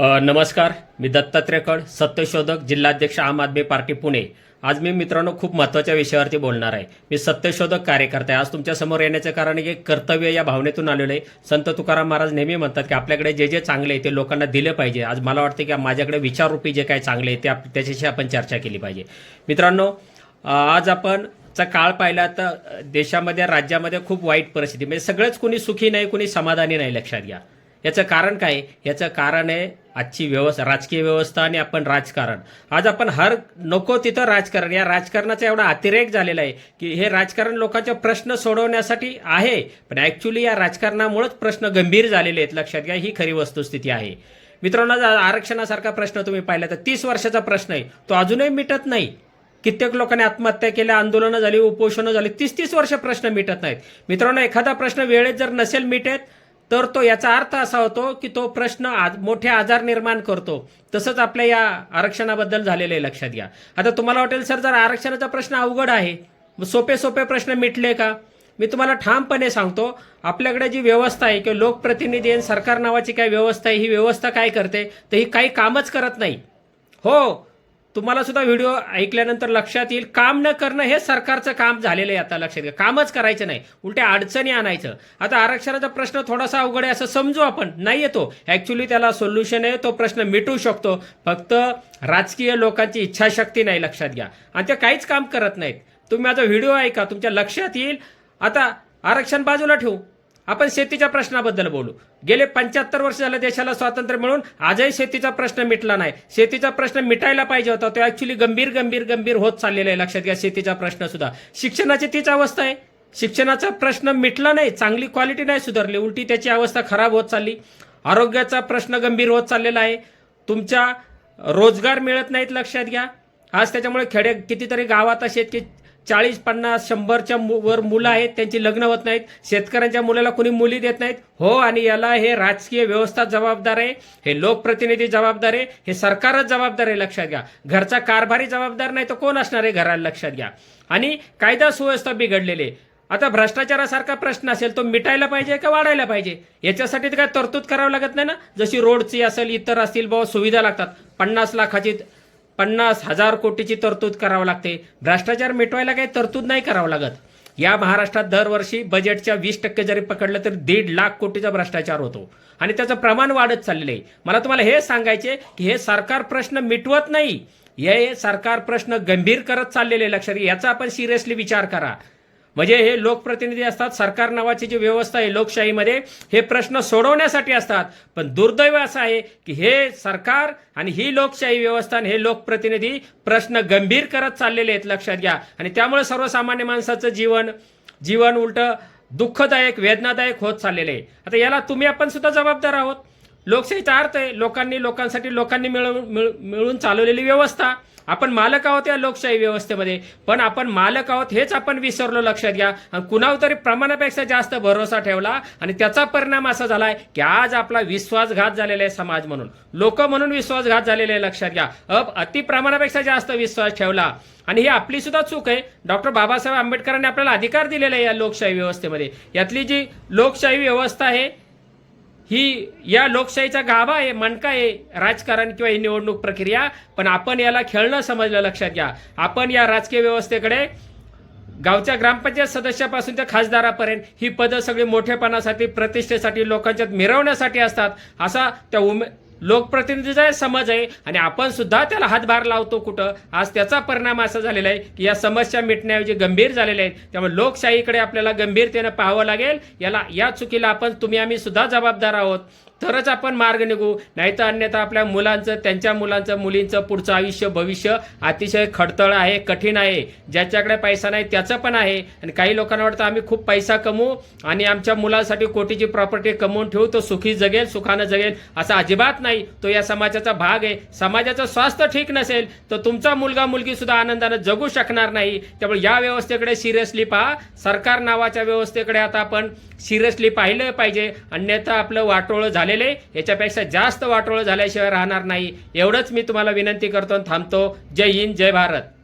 नमस्कार मी दत्तात्रय कड सत्यशोधक जिल्हाध्यक्ष आम आदमी पार्टी पुणे. आज मी मित्रांनो खूप महत्त्वाच्या विषयावरती बोलणार आहे. मी सत्यशोधक कार्यकर्ता आहे. आज तुमच्यासमोर येण्याचं कारण एक कर्तव्य या भावनेतून आलेलं आहे. संत तुकाराम महाराज नेहमी म्हणतात की आपल्याकडे जे जे चांगले आहे ते लोकांना दिले पाहिजे. आज मला वाटतं की माझ्याकडे विचाररूपी जे काही चांगले आहे ते आप- त्याच्याशी आपण चर्चा केली पाहिजे. मित्रांनो आज आपण चा काळ पाहिला तर देशामध्ये राज्यामध्ये खूप वाईट परिस्थिती. म्हणजे सगळंच कोणी सुखी नाही कोणी समाधानी नाही लक्षात घ्या. याचं कारण काय? याचं कारण आहे आजची व्यवस्था राजकीय व्यवस्था आणि आपण राजकारण. आज आपण हर नको तिथं राजकारण. या राजकारणाचा एवढा अतिरेक झालेला आहे की हे राजकारण लोकांचे प्रश्न सोडवण्यासाठी आहे. पण ॲक्च्युली या राजकारणामुळेच प्रश्न गंभीर झालेले आहेत. लक्षात घ्या ही खरी वस्तुस्थिती आहे. मित्रांनो आरक्षणासारखा प्रश्न तुम्ही पाहिला तर तीस वर्षाचा प्रश्न आहे. तो अजूनही मिटत नाही. कित्येक लोकांनी आत्महत्या केल्या आंदोलनं झाली उपोषणं झाली तीस तीस वर्ष प्रश्न मिटत नाहीत. मित्रांनो एखादा प्रश्न वेळेत जर नसेल मिटत तर तो याचा अर्थ असा होतो की तो प्रश्न आज मोठे आजार निर्माण करतो. तसंच आपल्या या आरक्षणाबद्दल झालेलं आहे लक्षात घ्या. आता तुम्हाला वाटेल सर जर आरक्षणाचा प्रश्न अवघड आहे सोपे सोपे प्रश्न मिटले का? मी तुम्हाला ठामपणे सांगतो आपल्याकडे जी व्यवस्था आहे किंवा लोकप्रतिनिधी आणि सरकार नावाची काय व्यवस्था आहे ही व्यवस्था काय करते तर ही काही कामच करत नाही. हो तुम्हाला सुद्धा व्हिडिओ ऐकल्यानंतर लक्षात येईल काम न करणं हे सरकारचं काम झालेलं आहे आता लक्षात घ्या. कामच करायचं नाही. उलट्या अडचणी आणायचं. आता आरक्षणाचा प्रश्न थोडासा अवघड आहे असं समजू आपण. नाही येतो ऍक्च्युली त्याला सोल्युशन आहे. तो प्रश्न मिटू शकतो. फक्त राजकीय लोकांची इच्छाशक्ती नाही लक्षात घ्या. आणि ते काहीच काम करत नाहीत. तुम्ही माझा व्हिडिओ ऐका. तुमच्या लक्षात येईल. आता आरक्षण बाजूला ठेवू. आपण शेतीच्या प्रश्नाबद्दल बोलू. गेले पंच्याहत्तर वर्ष झालं देशाला स्वातंत्र्य मिळून आजही शेतीचा प्रश्न मिटला नाही. शेतीचा प्रश्न मिटायला पाहिजे होता तो ऍक्च्युली गंभीर गंभीर गंभीर होत चाललेला आहे. लक्षात घ्या शेतीचा प्रश्न सुद्धा. शिक्षणाची तीच अवस्था आहे. शिक्षणाचा प्रश्न मिटला नाही चांगली क्वालिटी नाही सुधारली उलटी त्याची अवस्था खराब होत चालली. आरोग्याचा प्रश्न गंभीर होत चाललेला आहे. तुमच्या रोजगार मिळत नाहीत लक्षात घ्या. आज त्याच्यामुळे खेडे कितीतरी गावात असे की चाळीस पन्नास शंभरच्या मु- वर मुलं आहेत त्यांची लग्न होत नाहीत. शेतकऱ्यांच्या मुलाला कोणी मुली देत नाहीत. हो आणि याला हे राजकीय व्यवस्था जबाबदार आहे हे लोकप्रतिनिधी जबाबदार आहे हे सरकारच जबाबदार आहे लक्षात घ्या. घरचा कारभारी जबाबदार नाही तर कोण असणार आहे घराला लक्षात घ्या. आणि कायदा सुव्यवस्था बिघडलेली आहे. आता भ्रष्टाचारासारखा प्रश्न असेल तो मिटायला पाहिजे का वाढायला पाहिजे? याच्यासाठी तर काय तरतूद करावं लागत नाही ना? जशी रोडची असेल इतर असतील बाबा सुविधा लागतात. पन्नास लाखाची पन्नास हजार कोटीची तरतूद करावं लागते. भ्रष्टाचार मिटवायला काही तरतूद नाही करावं लागत. या महाराष्ट्रात दरवर्षी बजेटच्या वीस टक्के जरी पकडलं तर दीड लाख कोटीचा भ्रष्टाचार होतो. आणि त्याचं प्रमाण वाढत चाललेलं आहे. मला तुम्हाला हे सांगायचे की हे सरकार प्रश्न मिटवत नाही. हे सरकार प्रश्न गंभीर करत चाललेले लक्षात याचा आपण सिरियसली विचार करा. म्हणजे हे लोकप्रतिनिधी असतात सरकार नावाची जी व्यवस्था आहे लोकशाहीमध्ये हे प्रश्न सोडवण्यासाठी असतात. पण दुर्दैव असं आहे की हे सरकार आणि ही लोकशाही व्यवस्था आणि हे लोकप्रतिनिधी प्रश्न गंभीर करत चाललेले आहेत लक्षात घ्या. आणि त्यामुळे सर्वसामान्य माणसाचं जीवन जीवन उलट दुःखदायक वेदनादायक होत चाललेलं आहे. आता याला तुम्ही आपण सुद्धा जबाबदार आहोत. लोकशाहीचा अर्थ आहे लोकांनी लोकांसाठी लोकांनी मिळवून मिळून चालवलेली व्यवस्था. आपण मालक आहोत या लोकशाही व्यवस्थेमध्ये पण आपण मालक आहोत हेच आपण विसरलो लक्षात घ्या. आणि कुणावर तरी प्रमाणापेक्षा जास्त भरोसा ठेवला आणि त्याचा परिणाम असा झालाय की आज आपला विश्वासघात झालेला आहे समाज म्हणून. लोक म्हणून विश्वासघात झालेले आहे लक्षात घ्या. अब अति प्रमाणापेक्षा जास्त विश्वास ठेवला. आणि ही आपली सुद्धा चूक आहे. डॉक्टर बाबासाहेब आंबेडकरांनी आपल्याला अधिकार दिलेला आहे या लोकशाही व्यवस्थेमध्ये. यातली जी लोकशाही व्यवस्था आहे ही या लोकशाहीचा गाभा आहे मणका आहे राजकारण किंवा ही निवडणूक प्रक्रिया. पण आपण याला खेळणं समजलं लक्षात घ्या. आपण या राजकीय व्यवस्थेकडे गावच्या ग्रामपंचायत सदस्यापासून ते खासदारापर्यंत ही पदं सगळी मोठेपणासाठी प्रतिष्ठेसाठी लोकांच्यात मिरवण्यासाठी असतात. असा त्या उमे लोकप्रतिनिधीचा समज आहे आणि आपण सुद्धा त्याला हातभार लावतो कुठं? आज त्याचा परिणाम असा झालेला आहे की या समस्या मिटण्याऐवजी गंभीर झालेल्या आहेत. त्यामुळे लोकशाहीकडे आपल्याला गंभीरतेनं पाहावं लागेल. याला या चुकीला आपण तुम्ही आम्ही सुद्धा जबाबदार आहोत. तरच आपण मार्ग निघू. नाहीतर अन्यथा आपल्या मुलांचं त्यांच्या मुलांचं मुलींचं पुढचं आयुष्य भविष्य अतिशय खडतळ आहे कठीण आहे. ज्याच्याकडे पैसा नाही त्याचं पण आहे. आणि काही लोकांना वाटतं आम्ही खूप पैसा कमवू आणि आमच्या मुलांसाठी कोटीची प्रॉपर्टी कमवून ठेवू तो सुखी जगेल सुखानं जगेल. असं अजिबात नाही. नाही तो या समाजाचा भाग आहे. समाजाचं स्वास्थ्य ठीक नसेल तर तुमचा मुलगा मुलगी सुद्धा आनंदानं जगू शकणार नाही. त्यामुळे या व्यवस्थेकडे सिरियसली पहा. सरकार नावाच्या व्यवस्थेकडे आता आपण सिरियसली पाहिलं पाहिजे. अन्यथा आपलं वाटोळं झालेलं आहे. याच्यापेक्षा जास्त वाटोळं झाल्याशिवाय राहणार नाही. एवढंच मी तुम्हाला विनंती करतो आणि थांबतो. जय हिंद जय भारत.